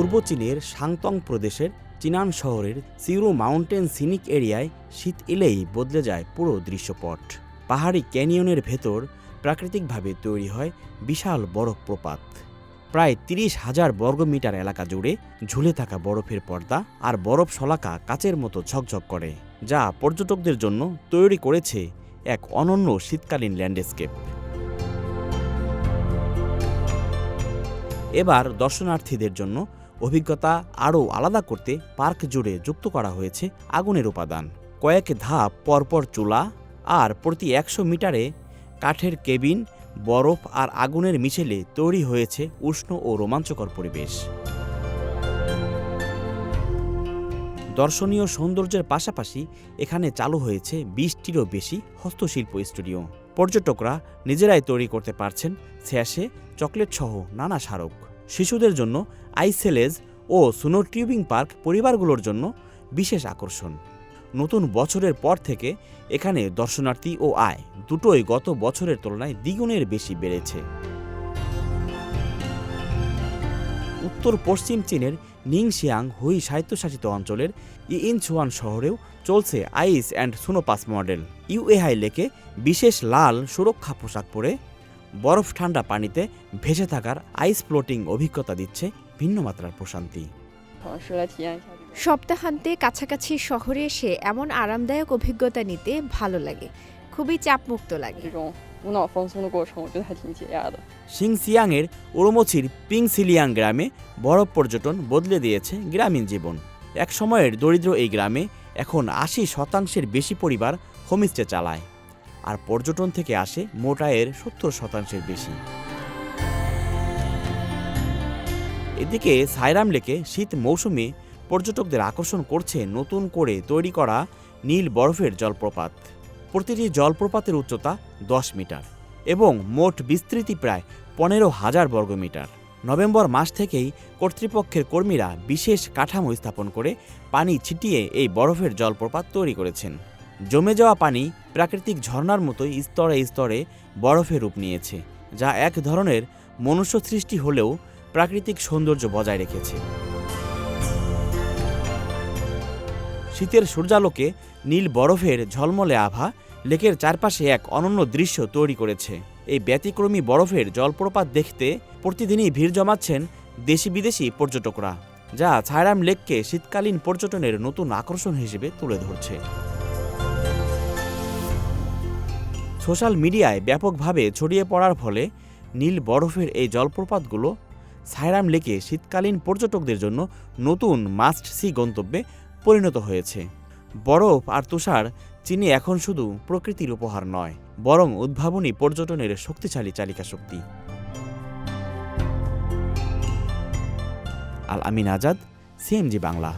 পূর্ব চীনের সাংতং প্রদেশের চিনান শহরের সিউরু মাউন্টেন সিনিক এরিয়ায় শীত এলেই বদলে যায় পুরো দৃশ্যপট। পাহাড়ি ক্যানিয়নের ভেতর প্রাকৃতিকভাবে তৈরি হয় বিশাল বরফ প্রপাত। প্রায় তিরিশ হাজার বর্গমিটার এলাকা জুড়ে ঝুলে থাকা বরফের পর্দা আর বরফ শলাকা কাচের মতো ঝকঝক করে, যা পর্যটকদের জন্য তৈরি করেছে এক অনন্য শীতকালীন ল্যান্ডস্কেপ। এবার দর্শনার্থীদের জন্য অভিজ্ঞতা আরও আলাদা করতে পার্ক জুড়ে যুক্ত করা হয়েছে আগুনের উপাদান। কয়েক ধাপ পরপর চুলা আর প্রতি একশো মিটারে কাঠের কেবিন, বরফ আর আগুনের মিশেলে তৈরি হয়েছে উষ্ণ ও রোমাঞ্চকর পরিবেশ। দর্শনীয় সৌন্দর্যের পাশাপাশি এখানে চালু হয়েছে বিশটিরও বেশি হস্তশিল্প স্টুডিও। পর্যটকরা নিজেরাই তৈরি করতে পারছেন স্যাশে চকলেট সহ নানা স্মারক। শিশুদের জন্য আইসেলেজ ও সুনো টিউবিং পার্ক পরিবারগুলোর জন্য বিশেষ আকর্ষণ। নতুন বছরের পর থেকে এখানে দর্শনার্থী ও আয় দুটোই গত বছরের তুলনায় দ্বিগুণের বেশি বেড়েছে। উত্তর পশ্চিম চীনের নিংশিয়াং হুই স্বায়ত্তশাসিত অঞ্চলের ইনছুয়ান শহরেও চলছে আইস অ্যান্ড সুনোপাস মডেল। ইউএহাই লেকে বিশেষ লাল সুরক্ষা পোশাক পরে বরফ ঠান্ডা পানিতে ভেসে থাকার আইস ফ্লোটিং অভিজ্ঞতা দিচ্ছে ভিন্ন মাত্রার প্রশান্তি। সপ্তাহান্তে কাছাকাছি শহরে এসে এমন আরামদায়ক অভিজ্ঞতা নিতে ভালো লাগে। খুবই চাপমুক্ত লাগে। সিংসিয়াংয়ের পিং পিংসিলিয়াং গ্রামে বড় পর্যটন বদলে দিয়েছে গ্রামীণ জীবন। এক সময়ের দরিদ্র এই গ্রামে এখন আশি শতাংশের বেশি পরিবার হোমস্টে চালায়। আর পর্যটন থেকে আসে মোটায়ের সত্তর শতাংশের বেশি। এদিকে সাইরাম লেকে শীত মৌসুমে পর্যটকদের আকর্ষণ করছে নতুন করে তৈরি করা নীল বরফের জলপ্রপাত। প্রতিটি জলপ্রপাতের উচ্চতা দশ মিটার এবং মোট বিস্তৃতি প্রায় পনেরো হাজার বর্গমিটার নভেম্বর মাস থেকেই কর্তৃপক্ষের কর্মীরা বিশেষ কাঠামো স্থাপন করে পানি ছিটিয়ে এই বরফের জলপ্রপাত তৈরি করেছেন। জমে যাওয়া পানি প্রাকৃতিক ঝর্ণার মতোই স্তরে স্তরে বরফে রূপ নিয়েছে, যা এক ধরনের মনুষ্য সৃষ্টি হলেও প্রাকৃতিক সৌন্দর্য বজায় রেখেছে। শীতের সূর্যালোকে নীল বরফের ঝলমলে আভা, লেকের চারপাশে এক অনন্য দৃশ্য তৈরি করেছে। এই ব্যতিক্রমী বরফের জলপ্রপাত দেখতে প্রতিদিনই ভিড় জমাচ্ছেন দেশি বিদেশি পর্যটকরা, যা ছায়রাম লেককে শীতকালীন পর্যটনের নতুন আকর্ষণ হিসেবে তুলে ধরছে। সোশ্যাল মিডিয়ায় ব্যাপকভাবে ছড়িয়ে পড়ার ফলে নীল বরফের এই জলপ্রপাতগুলো সায়রাম লেকে শীতকালীন পর্যটকদের জন্য নতুন মাস্ট সি গন্তব্যে পরিণত হয়েছে। বরফ আর তুষার চীনে এখন শুধু প্রকৃতির উপহার নয়, বরং উদ্ভাবনী পর্যটনের শক্তিশালী চালিকা শক্তি। আল আমিন আজাদ, সিএমজি বাংলা।